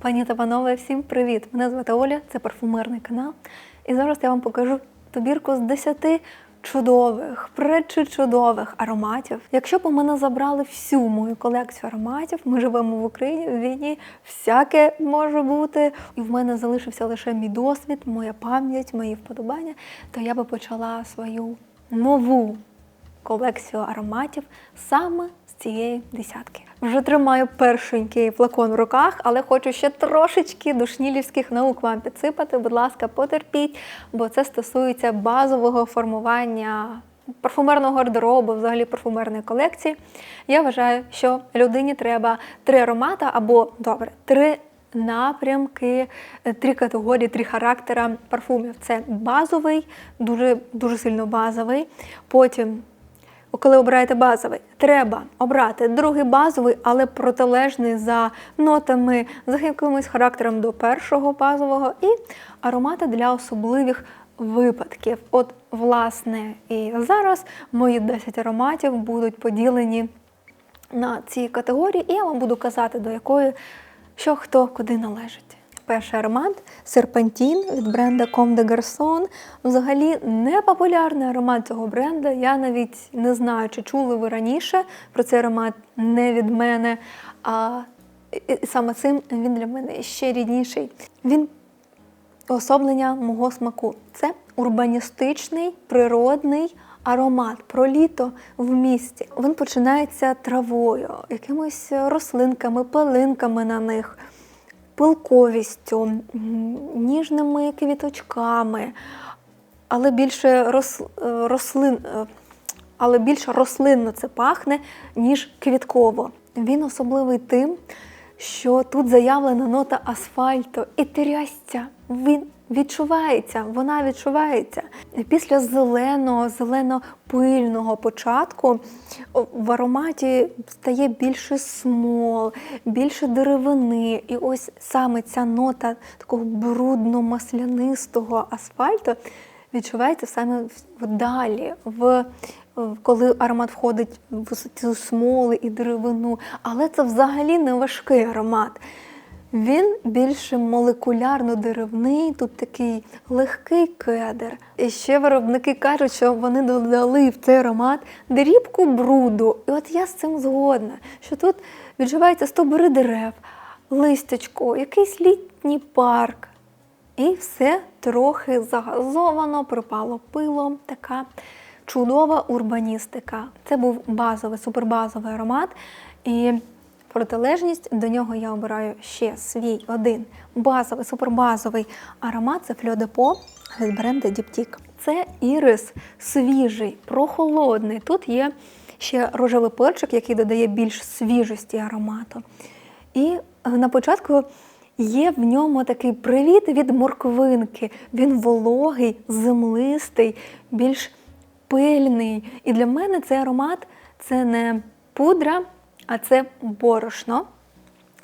Пані та панове, всім привіт! Мене звати Оля, це парфумерний канал. І зараз я вам покажу добірку з 10 чудових, пречудових ароматів. Якщо б у мене забрали всю мою колекцію ароматів, ми живемо в Україні, в війні, всяке може бути, і в мене залишився лише мій досвід, моя пам'ять, мої вподобання, то я би почала свою нову колекцію ароматів саме з цієї десятки. Вже тримаю першенький флакон в руках, але хочу ще трошечки душнілівських наук вам підсипати. Будь ласка, потерпіть, бо це стосується базового формування парфумерного гардеробу, взагалі парфумерної колекції. Я вважаю, що людині треба три аромати або добре, три. Напрямки, три категорії, три характера парфумів. Це базовий, дуже дуже сильно базовий. Потім коли обираєте базовий, треба обрати другий базовий, але протилежний за нотами, за якимось характером до першого базового, і аромати для особливих випадків. От, власне, і зараз мої 10 ароматів будуть поділені на ці категорії, і я вам буду казати, до якої що хто куди належить. Перший аромат серпантін від бренда Comme de Garçon. Взагалі не популярний аромат цього бренда. Я навіть не знаю, чи чули ви раніше про цей аромат не від мене. А саме цим він для мене ще рідніший. Він особлення мого смаку. Це урбаністичний, природний аромат про літо в місті. Він починається травою, якимись рослинками, пилинками на них пилковістю, ніжними квіточками, але більше рос, рослин, але більше рослинно це пахне, ніж квітково. Він особливий тим, що тут заявлена нота асфальту і трясця. Він відчувається, вона відчувається. Після зеленого, зелено-пильного початку в ароматі стає більше смол, більше деревини. І ось саме ця нота такого брудно-маслянистого асфальту відчувається саме далі. в коли аромат входить в цю смоли і деревину, але це взагалі не важкий аромат. Він більше молекулярно-деревний, тут такий легкий кедр. І ще виробники кажуть, що вони додали в цей аромат дрібку бруду. І от я з цим згодна, що тут відчувається стобори дерев, листячко, якийсь літній парк. І все трохи загазовано, припало пилом. Така чудова урбаністика. Це був базовий, супербазовий аромат. І протилежність до нього я обираю ще свій один базовий, супербазовий аромат це Фльодепо від бренду Діптік. Це ірис свіжий, прохолодний. Тут є ще рожевий перчик, який додає більш свіжості аромату. І на початку є в ньому такий привіт від морквинки. Він вологий, землистий, більш пильний. І для мене цей аромат це не пудра, а це борошно.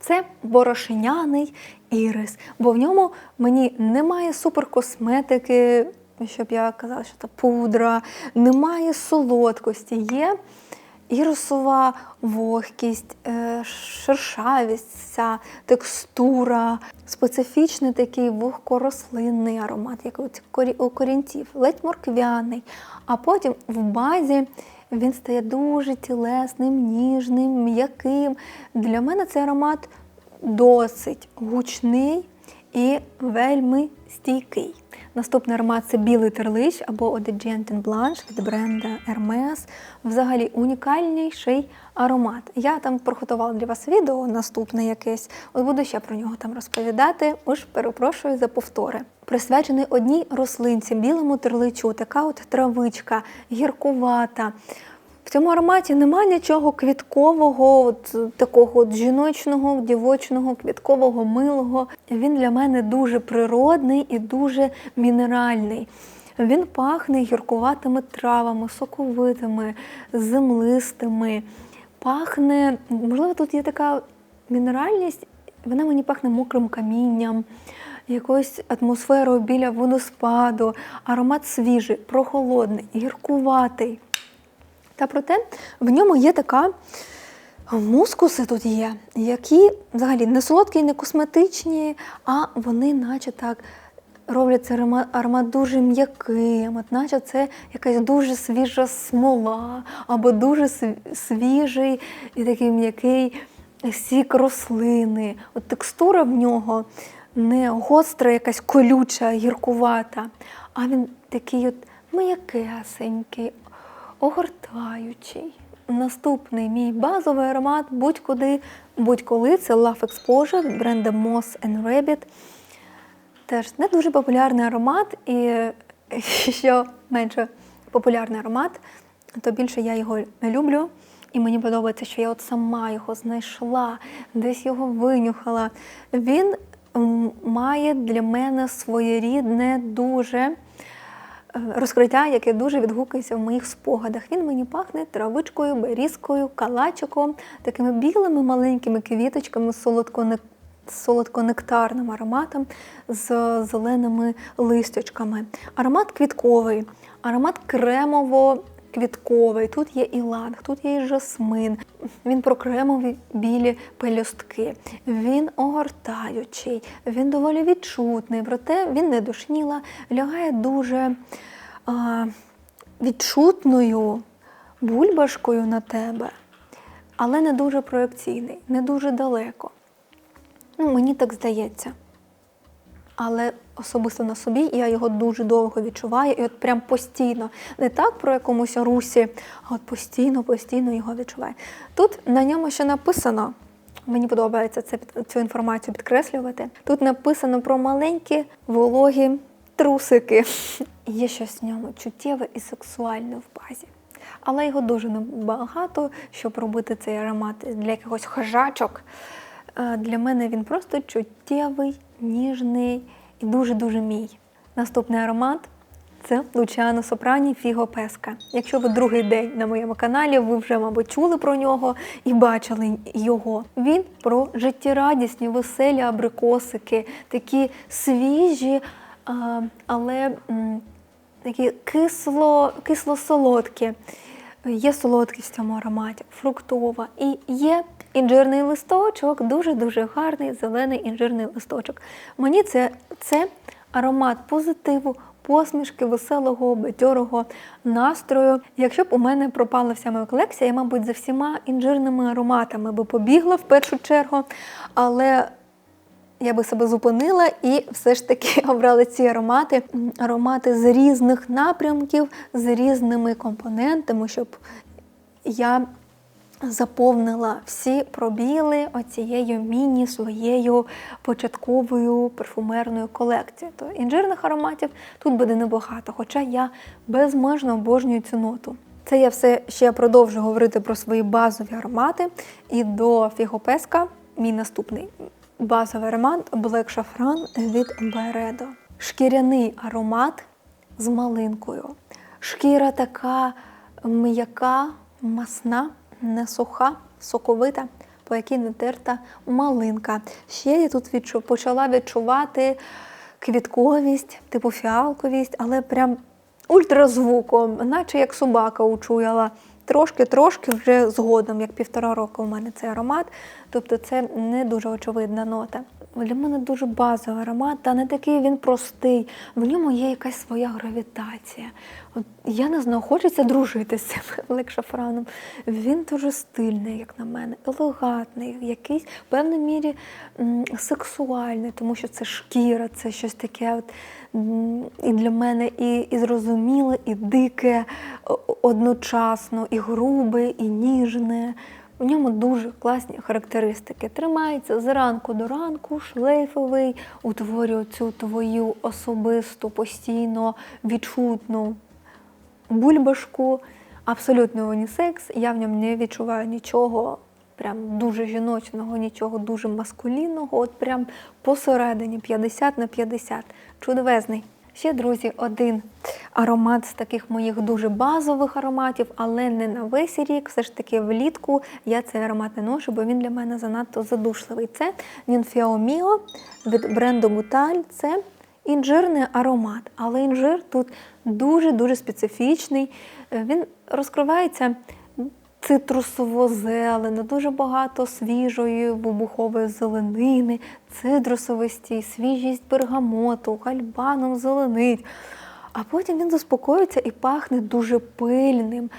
Це борошняний ірис, бо в ньому мені немає суперкосметики, щоб я казала, що це пудра, немає солодкості, є ірисова вогкість, е, шершавість, ця текстура, специфічний такий вогкорослинний аромат, як у корінців, ледь морквяний. А потім в базі він стає дуже тілесним, ніжним, м'яким. Для мене цей аромат досить гучний і вельми стійкий. Наступний аромат це білий терлич або Eau de Blanche від бренда Hermes. Взагалі унікальніший аромат. Я там приготувала для вас відео наступне якесь. От буду ще про нього там розповідати. Уж перепрошую за повтори. Присвячений одній рослинці, білому терличу, така от травичка, гіркувата. В цьому ароматі немає нічого квіткового, от, такого от жіночного, дівочного, квіткового, милого. Він для мене дуже природний і дуже мінеральний. Він пахне гіркуватими травами, соковитими, землистими. Пахне, можливо, тут є така мінеральність, вона мені пахне мокрим камінням, якоюсь атмосферою біля водоспаду, аромат свіжий, прохолодний, гіркуватий. Та проте в ньому є така Мускуси тут є, які взагалі не солодкі, не косметичні, а вони, наче так, роблять цей аромат дуже м'яким, от наче це якась дуже свіжа смола, або дуже свіжий і такий м'який сік рослини. От текстура в нього не гостра, якась колюча, гіркувата, а він такий от м'якесенький, огортаючий. Наступний мій базовий аромат будь-куди, будь-коли це Love Exposure бренда Moss and Rabbit. Теж не дуже популярний аромат, і що менше популярний аромат, то більше я його люблю. І мені подобається, що я от сама його знайшла, десь його винюхала. Він має для мене своєрідне дуже розкриття, яке дуже відгукується в моїх спогадах. Він мені пахне травичкою, берізкою, калачиком, такими білими маленькими квіточками солодко солодко-нектарним ароматом з зеленими листочками. Аромат квітковий, аромат кремово-квітковий. Тут є іланг, тут є і жасмин. Він про кремові білі пелюстки. Він огортаючий, він доволі відчутний, проте він не душніла, лягає дуже а, відчутною бульбашкою на тебе, але не дуже проекційний, не дуже далеко. Ну, мені так здається. Але особисто на собі я його дуже довго відчуваю, і от прям постійно. Не так про якомусь русі, а от постійно, постійно його відчуваю. Тут на ньому ще написано, мені подобається це, цю інформацію підкреслювати. Тут написано про маленькі вологі трусики. Є щось в ньому чуттєве і сексуальне в базі. Але його дуже небагато, щоб робити цей аромат для якихось хожачок. Для мене він просто чуттєвий, ніжний і дуже-дуже мій. Наступний аромат це Лучано Сопрані Фіго Песка. Якщо ви другий день на моєму каналі, ви вже, мабуть, чули про нього і бачили його. Він про життєрадісні, веселі абрикосики, такі свіжі, але такі кисло, кисло-солодкі. Є солодкість в цьому ароматі, фруктова. І є інжирний листочок, дуже-дуже гарний зелений інжирний листочок. Мені це, це аромат позитиву, посмішки, веселого, бадьорого настрою. Якщо б у мене пропала вся моя колекція, я, мабуть, за всіма інжирними ароматами би побігла в першу чергу. Але я би себе зупинила і все ж таки обрали ці аромати, аромати з різних напрямків, з різними компонентами, щоб я заповнила всі пробіли оцією міні своєю початковою парфумерною колекцією. То інжирних ароматів тут буде небагато, хоча я безмежно обожнюю цю ноту. Це я все ще продовжу говорити про свої базові аромати. І до фігопеска мій наступний базовий аромат Black Saffron від Beredo. Шкіряний аромат з малинкою. Шкіра така м'яка, масна, не суха, соковита, по якій не терта малинка. Ще я тут відчу, почала відчувати квітковість, типу фіалковість, але прям ультразвуком, наче як собака учуяла. Трошки-трошки вже згодом, як півтора року у мене цей аромат. Тобто це не дуже очевидна нота. Для мене дуже базовий аромат, та не такий він простий. В ньому є якась своя гравітація. От я не знаю, хочеться дружити з цим лекшафраном. Він дуже стильний, як на мене, елегантний, якийсь в певній мірі сексуальний, тому що це шкіра, це щось таке от, і для мене і, і зрозуміле, і дике одночасно, і грубе, і ніжне. У ньому дуже класні характеристики. Тримається зранку до ранку, шлейфовий, утворює цю твою особисту, постійно відчутну бульбашку. Абсолютно унісекс. Я в ньому не відчуваю нічого прям дуже жіночного, нічого дуже маскулінного. От прям посередині 50 на 50. Чудовезний. Ще, друзі, один аромат з таких моїх дуже базових ароматів, але не на весь рік. Все ж таки влітку я цей аромат не ношу, бо він для мене занадто задушливий. Це Ninfeo Mio від бренду Mutal. Це інжирний аромат, але інжир тут дуже-дуже специфічний. Е, Він розкривається цитрусово-зелено, дуже багато свіжої вибухової зеленини, цитрусовості, свіжість бергамоту, гальбаном зеленить. А потім він заспокоїться і пахне дуже пильним,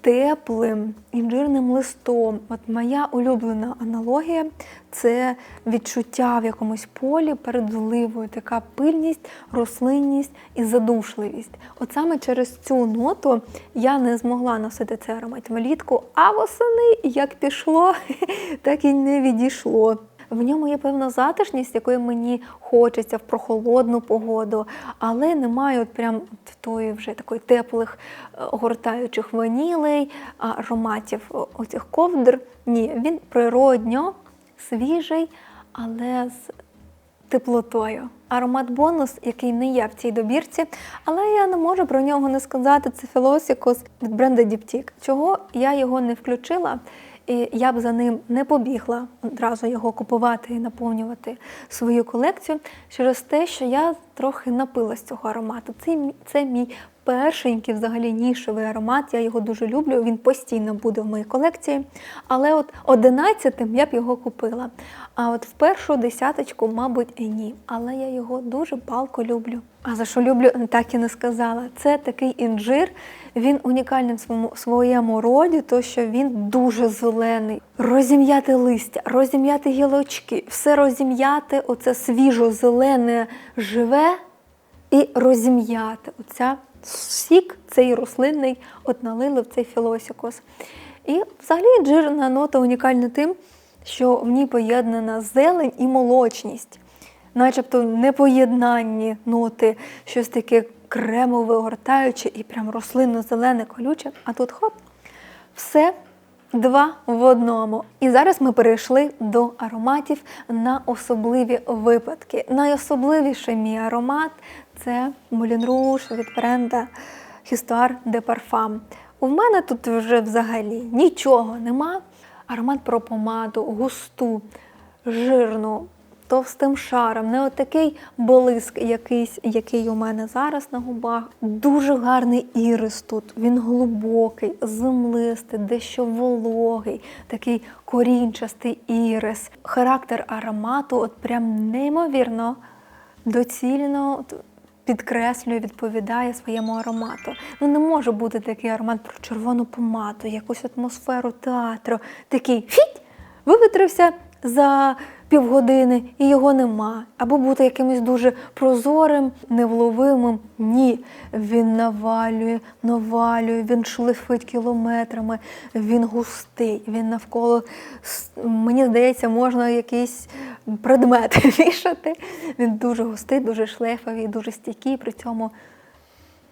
теплим, інжирним листом. От моя улюблена аналогія це відчуття в якомусь полі перед зливою, така пильність, рослинність і задушливість. От саме через цю ноту я не змогла носити цей аромат влітку, а восени як пішло, так і не відійшло. В ньому є певна затишність, якої мені хочеться в прохолодну погоду, але немає от прям тої вже такої теплих е, гортаючих ванілей, ароматів оцих ковдр. Ні, він природньо, свіжий, але з теплотою. Аромат бонус, який не є в цій добірці, але я не можу про нього не сказати. Це Філосікус від бренду Diptyque. Чого я його не включила? І я б за ним не побігла одразу його купувати і наповнювати свою колекцію через те, що я трохи напилась цього аромату. Це, це мій першенький взагалі нішевий аромат. Я його дуже люблю. Він постійно буде в моїй колекції. Але от одинадцятим я б його купила. А от в першу десяточку, мабуть, і ні. Але я його дуже палко люблю. А за що люблю, так і не сказала. Це такий інжир. Він унікальний в своєму, роді, то що він дуже зелений. Розім'яти листя, розім'яти гілочки, все розім'яти, оце свіжо-зелене живе і розім'яти. Оця сік цей рослинний от налили в цей філосікос. І взагалі джирна нота унікальна тим, що в ній поєднана зелень і молочність, начебто непоєднанні ноти, щось таке кремове, огортаюче і прям рослинно-зелене, колюче. А тут хоп, все два в одному. І зараз ми перейшли до ароматів на особливі випадки. Найособливіший мій аромат це Moulin Rouge від бренда Histoire de Parfum. У мене тут вже взагалі нічого нема. Аромат про помаду, густу, жирну, товстим шаром, не отакий блиск, якийсь, який у мене зараз на губах. Дуже гарний ірис тут. Він глибокий, землистий, дещо вологий, такий корінчастий ірис. Характер аромату от прям неймовірно доцільно підкреслює, відповідає своєму аромату. Ну не може бути такий аромат про червону помаду, якусь атмосферу театру. Такий фіть, вивітрився за півгодини і його нема. Або бути якимось дуже прозорим, невловимим. Ні. Він навалює, навалює, він шлифить кілометрами, він густий, він навколо, мені здається, можна якийсь предмет вішати. Він дуже густий, дуже шлейфовий, дуже стійкий, при цьому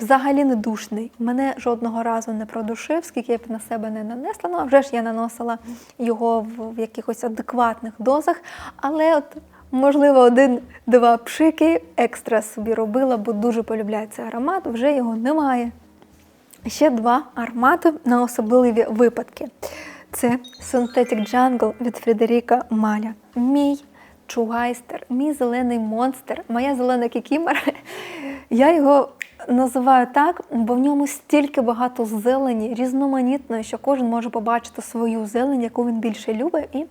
взагалі не душний. Мене жодного разу не продушив, скільки я б на себе не нанесла. Ну, а вже ж я наносила його в, в якихось адекватних дозах. Але от, можливо, один-два пшики екстра собі робила, бо дуже полюбляю цей аромат, вже його немає. Ще два аромати на особливі випадки. Це Synthetic Jungle від Фредеріка Маля. Мій чугайстер, мій зелений монстр, моя зелена кікімер. Я його називаю так, бо в ньому стільки багато зелені, різноманітної, що кожен може побачити свою зелень, яку він більше любить, і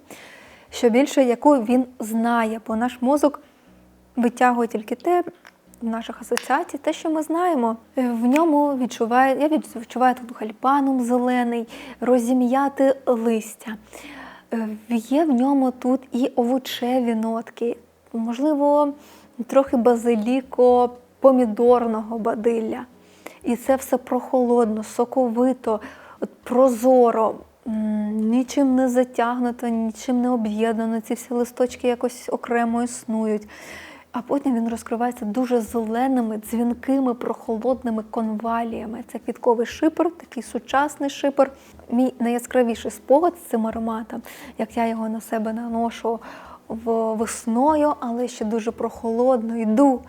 що більше яку він знає, бо наш мозок витягує тільки те в наших асоціацій, те, що ми знаємо. В ньому відчуваю, я відчуваю тут гальпанум зелений, розім'яти листя. Е, Є в ньому тут і овочеві нотки, можливо, трохи базиліко, помідорного бадилля. І це все прохолодно, соковито, прозоро, нічим не затягнуто, нічим не об'єднано. Ці всі листочки якось окремо існують. А потім він розкривається дуже зеленими, дзвінкими, прохолодними конваліями. Це квітковий шипер, такий сучасний шипер. Мій найяскравіший спогад з цим ароматом, як я його на себе наношу весною, але ще дуже прохолодно йду.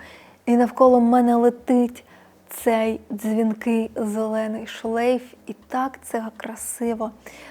І навколо мене летить цей дзвінкий зелений шлейф, і так це красиво.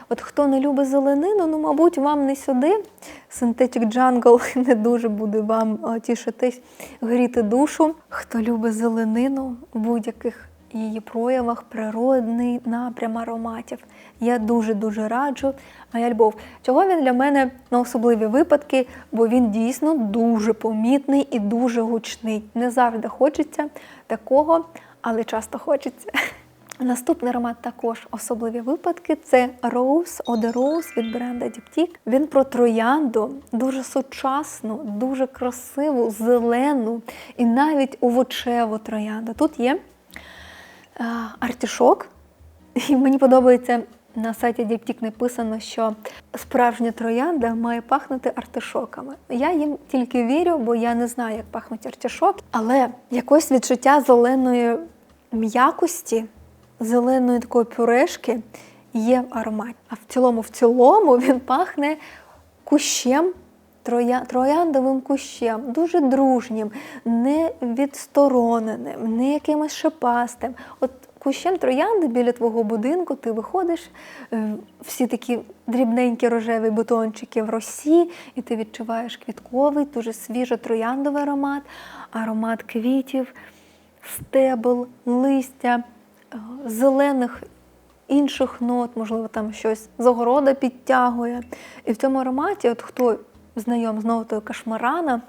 От хто не любить зеленину, ну, мабуть, вам не сюди. Synthetic Jungle не дуже буде вам тішитись, гріти душу. Хто любить зеленину в будь-яких її проявах природний напрям ароматів. Я дуже-дуже раджу. Моя любов. Чого він для мене на особливі випадки, бо він дійсно дуже помітний і дуже гучний. Не завжди хочеться такого, але часто хочеться. Наступний аромат також особливі випадки. Це Rose Eau de Rose від бренда Diptyque. Він про троянду, дуже сучасну, дуже красиву, зелену і навіть овочеву троянду. Тут є е, артішок, і мені подобається. На сайті Діптік написано, що справжня троянда має пахнути артишоками. Я їм тільки вірю, бо я не знаю, як пахнуть артишоки. Але якось відчуття зеленої м'якості, зеленої такої пюрешки є в ароматі. А в цілому, в цілому він пахне кущем, троя, трояндовим кущем, дуже дружнім, не відстороненим, не якимось шипастим. От кущем троянди біля твого будинку ти виходиш, е, всі такі дрібненькі рожеві бутончики в росі, і ти відчуваєш квітковий, дуже свіжо трояндовий аромат, аромат квітів, стебл, листя, е, зелених інших нот, можливо, там щось з огорода підтягує. І в цьому ароматі, от хто знайом з нотою кашмарана,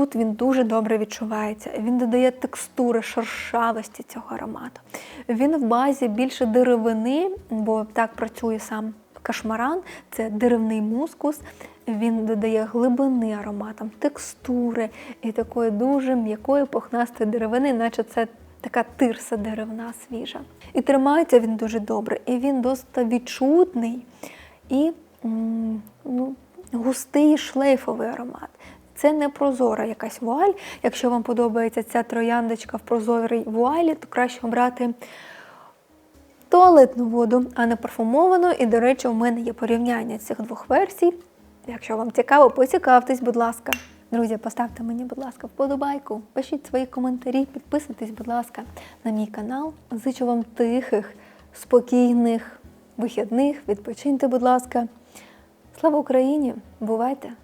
тут він дуже добре відчувається. Він додає текстури, шершавості цього аромату. Він в базі більше деревини, бо так працює сам кашмаран, це деревний мускус. Він додає глибини ароматам, текстури і такої дуже м'якої пухнастої деревини, наче це така тирса деревна свіжа. І тримається він дуже добре, і він досить відчутний і ну, густий шлейфовий аромат. Це не прозора якась вуаль. Якщо вам подобається ця трояндочка в прозорій вуалі, то краще обрати туалетну воду, а не парфумовану. І, до речі, у мене є порівняння цих двох версій. Якщо вам цікаво, поцікавтесь, будь ласка. Друзі, поставте мені, будь ласка, вподобайку, пишіть свої коментарі, підписуйтесь, будь ласка, на мій канал. Зичу вам тихих, спокійних вихідних. Відпочиньте, будь ласка. Слава Україні! Бувайте!